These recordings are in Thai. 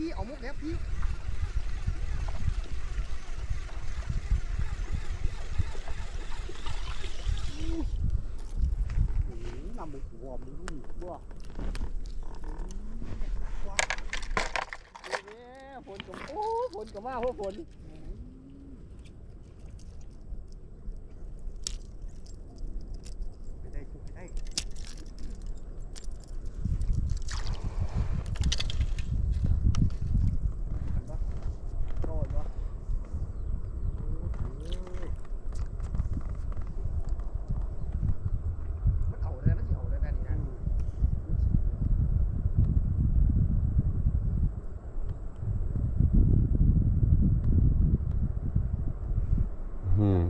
พี่ออกมุกแล้วพี่นำบุกหัวมึงบ่ฝนกับโอ้ฝนกับมาพวกฝน อืม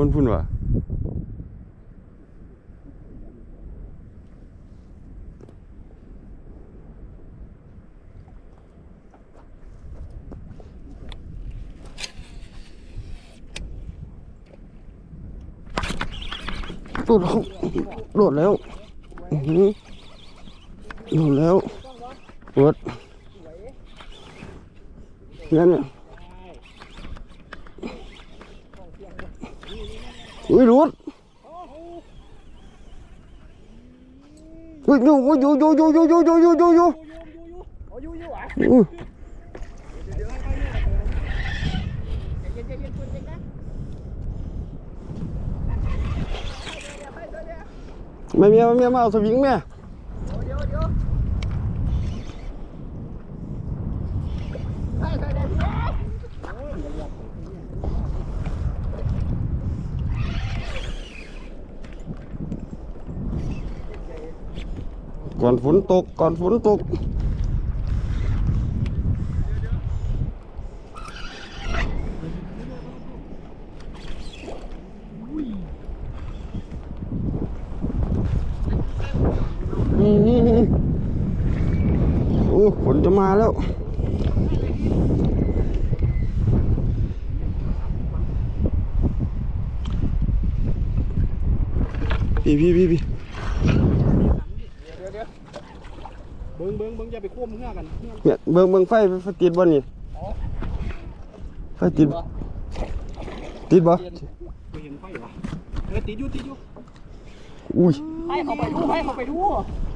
问问吧。 นวะโดดแล้วโดดแล้วอื้อหือโดดแล้วปวดงั้นเนี่ยอุ้ยรุดอุ้ยอยู่อุ้ยอยู่อยู่อยู่อยู่อยู่อยู่อยู่อยู่อยู่โอ้ยอยู่ ไม่เมียไม่เมียมาเอาสวิงแม่ก่อนฝนตกก่อนฝนตก พี่พี่พี่พี่เดี๋ยวเดี๋ยวเบิ้งเบิ้งเบิ้งอย่าไปควบเหือกันเหือเนี่ยเบิ่งเบิ่งไฟไฟติดบ่นี่ไฟติดติดบ่ไปเห็นไฟวะเออติดอยู่ติดอยู่อุ้ยให้เขาไปดูให้เขาไปดู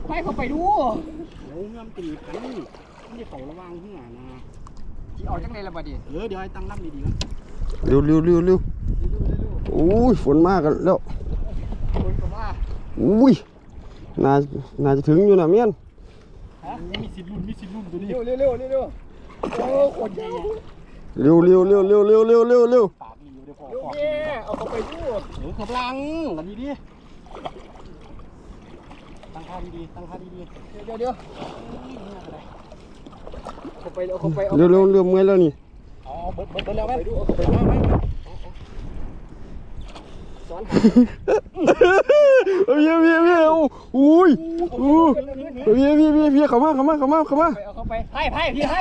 ให้เขาไปดูเดี๋ยวเหือมตีกัน มันจะเขาระวังเหือนะที่ออกจังเลยละบัดนี้เออเดี๋ยวให้ตั้งรับดีๆก่อนเร็วเร็วเร็วเร็วเร็วๆเร็วอุ้ยฝนมากันแล้วๆคนก็ว่าอุ้ยน่าน่าจะถึงอยู่นะเมียนฮะมีสิทธิ์ลุ้นมีสิทธิ์ลุ้นตัวนี้เร็วเร็วเร็วเร็วเร็วโอ้โคตรใหญ่เร็วเร็วเร็วเร็วเร็วเร็วเร็วเร็วปากดีเดี๋ยวพอโอเคเอาเขาไปดูเดี๋ยวเขาลังกันดีดิตั้งค่าดีๆตั้งค่าดีๆเดี๋ยวเดี๋ยว เขาไปเอาเขาไปเอาเร็วเร็วเร็วเมื่อยแล้วนี่อ๋อเบิดเบิดเบิดแล้วแม่ไปดูเอาเขาไปเอาไหมสอนหาเฮ้ยเพี่พี่อุ้ยอุ้ยพี่พี่พี่พี่เข้ามาเข้ามาเข้ามาเข้ามาไปเอาเขาไปให้ให้พี่ให้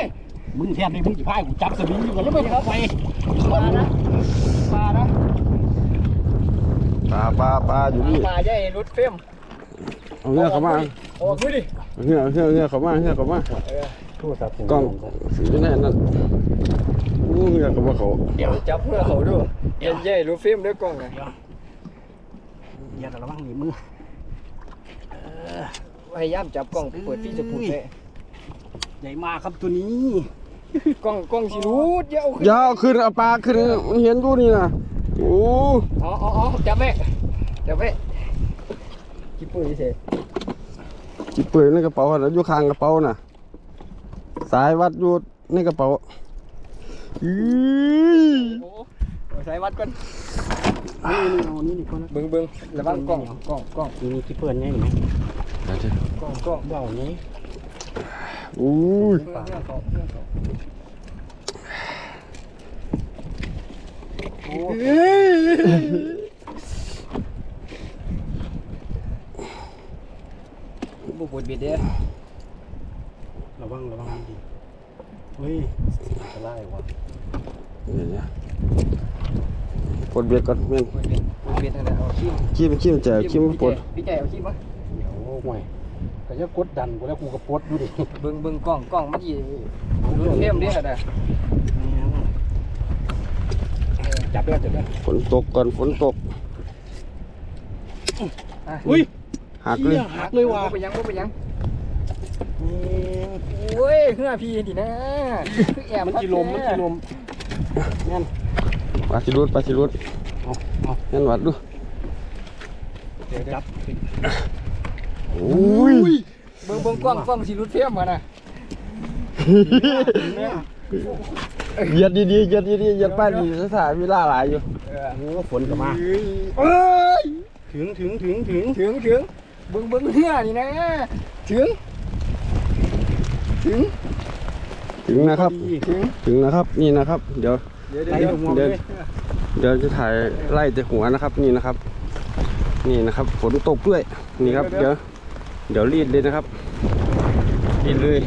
มึงแทนเลยมึงจะพายกูจับสวิงอยู่กันแล้วไม่เข้าไปปลานะปลานะปลาปลาปลาอยู่นี่ปลาใหญ่รุดเฟ้ม เอาเงี้ยเข้ามาออกมือดิเอาเงี้ยเอาเงี้ยเอาเงี้ยเข้ามาเงี้ยเข้ามาโทรศัพท์กล้องสีแน่นั่นอู้เงี้ยเข้ามาเขาเดี๋ยวจับเพื่อเขาดูเย็นใหญ่รุดเฟ้มด้วยกล้องไงอย่าระวังหนีมือพยายามจับกล้องเปิดที่จะพูดเลยใหญ่มากครับตัวนี้กล้องกล้องสิรูดเยอะขึ้นอยาวขึ้นเอาปลาขึ้นมันเห็นอยู่นี่นะโอ้อ๋ออ๋ออ๋อจับไว้จับไว้คิด ปืนเฉยจิบเปื่อยในกระเป๋าแล้วอยู่ข้างกระเป๋าน่ะ สายวัดอยู่ในกระเป๋าอีโอ้เอาใส่วัดก่อนนี่นี่เอานี่นี่คนละเบิ่งเบิ่งระวังกล้องกล้องกล้องนี่มีที่เพื่อนไงเห็นไหมกล้องกล้องเบานี้อู้ยเพื่อนเพื่อนเขาเพื่อนเขาบุบ ดเบ็ดเด้อระวังระวังดีเฮ้ยอันตรายวะเดี๋ยวนะปลดเบ็ดก่อนแม่นบุบเบ็ดบุบเบ็ดนั่นแหละเอาขี้มขี้มขี้มแจกขี้มปลดพี่ใจเอาขี้มวะเดี๋ยวห่วยก็จะกดดันกูแล้วกูก็ปลดดูดิเบิ่งเบิ่งกล้องกล้องมันสิดูเข้มเด้อนะจับได้จับได้ฝนตกก่อนฝนตกอุ้ยหักเลยหักเลยว่ะบ่ไปยังบ่ไปยัง โอ้ยเฮือพี่ดินะคือแอบมันกิลมมันกิลมนั่นปลาสิรุดปลาสิรุดเอาเอางั้นวัดดูจับโอ้ยเบิ่งเบิ่งกล้องกล้องสิรุดเฟรมมานะเหยียดดีๆเหยียดดีๆเหยียดป้ายดีสถานเวลาหลายอยู่โอ้ฝนก็มาเอ้ยถึงถึงถึงถึงถึงถึงเบิ่งเบิ่งเฮือนี่นะถึง ถึง ถึงนะครับ ถึง ถึงนะครับ นี่นะครับ เดี๋ยว เดี๋ยวไล่เดี๋ยวหัวเลยเดี๋ยวจะถ่ายไล่แต่หัวนะครับ นี่นะครับ นี่นะครับ ฝนตกด้วย นี่ครับ เดี๋ยว เดี๋ยวรีดเลยนะครับ รีดเลย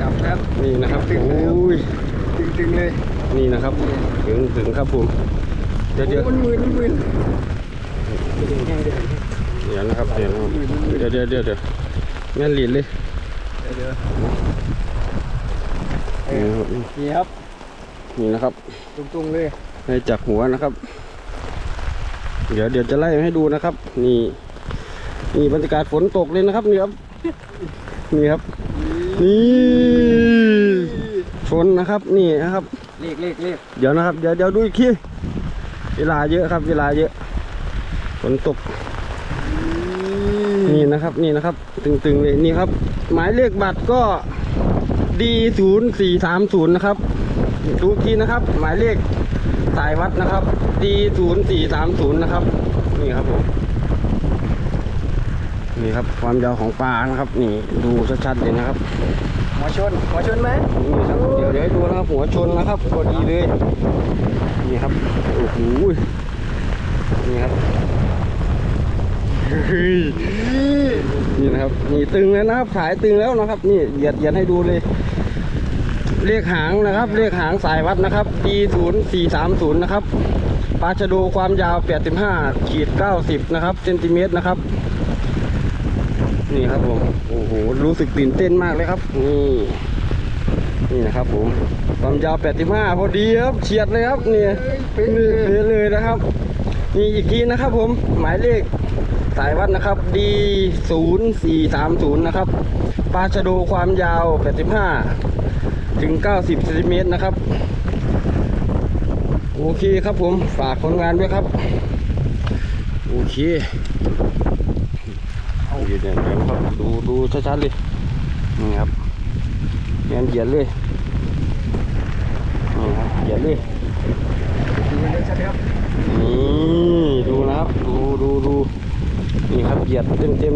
จับครับ นี่นะครับโอ้ยถึงถึงเลย นี่นะครับ ถึงถึงครับผม เดี๋ยวเดี๋ยวมันมืนมันมืนเดี๋ยวนะครับ เดี๋ยวนะครับเดี๋ยวเดี๋ยวเดี๋ยวเดี๋ยวแม่นรีดเลย เดี๋ยว นี่นะครับนี่ครับนี่นะครับตรงๆเลยให้จับหัวนะครับ เดี๋ยวเดี๋ยวจะไล่ให้ดูนะครับ นี่นี่บรรยากาศฝนตกเลยนะครับนี่ครับนี่ครับ นี่ฝนนะครับนี่นะครับเลขเลขเลขเดี๋ยวนะครับเดี๋ยวเดี๋ยวดูอีกทีเวลาเยอะครับ เวลาเยอะฝนตก นี่นะครับนี่นะครับ ตึงๆเลยนี่ครับ หมายเลขบัตรก็ ดีศูนย์สี่สามศูนย์นะครับดูอีกทีนะครับ หมายเลขสายวัดนะครับดีศูนย์สี่สามศูนย์นะครับ นี่ครับผมนี่ครับความยาวของปลานะครับ นี่ดูชัดๆเลยนะครับ หัวชน หัวชนไหมนี่ครับเดี๋ยวเดี๋ยวให้ดูนะครับหัวชนนะครับพอดีเลย นี่ครับโอ้โหนี่ครับเฮ้ย นี่นะครับนี่ตึงแล้วนะครับสายตึงแล้วนะครับ นี่เหยียดเหยียดให้ดูเลย เลขหางนะครับ เลขหางสายวัดนะครับ D 0 4 3 0นะครับปลาชะโดความยาว85ขีด90นะครับเซนติเมตรนะครับ นี่ครับผมโอ้โหรู้สึกตื่นเต้นมากเลยครับนี่นี่นะครับผมความยาว85พอดีครับเฉียดเลยครับนี่นี่เป๊ะเลยนะครับ นี่อีกทีนะครับผมหมายเลขสายวัดนะครับ D 0 4 3 0 นะครับปลาชะโดความยาว 85 ถึง 90เซนติเมตรนะครับ โอเคครับผมฝากผลงานด้วยครับ โอเคเอาเดี๋ยวเดี๋ยวเดี๋ยวนะครับดูดูชัดๆเลยนี่ครับเขียนเขียนเลยนี่ครับเขียนเลยดเลย นี่ดูนะครับ ดูดูดูนี่ครับเหยียดเต็มเต็ม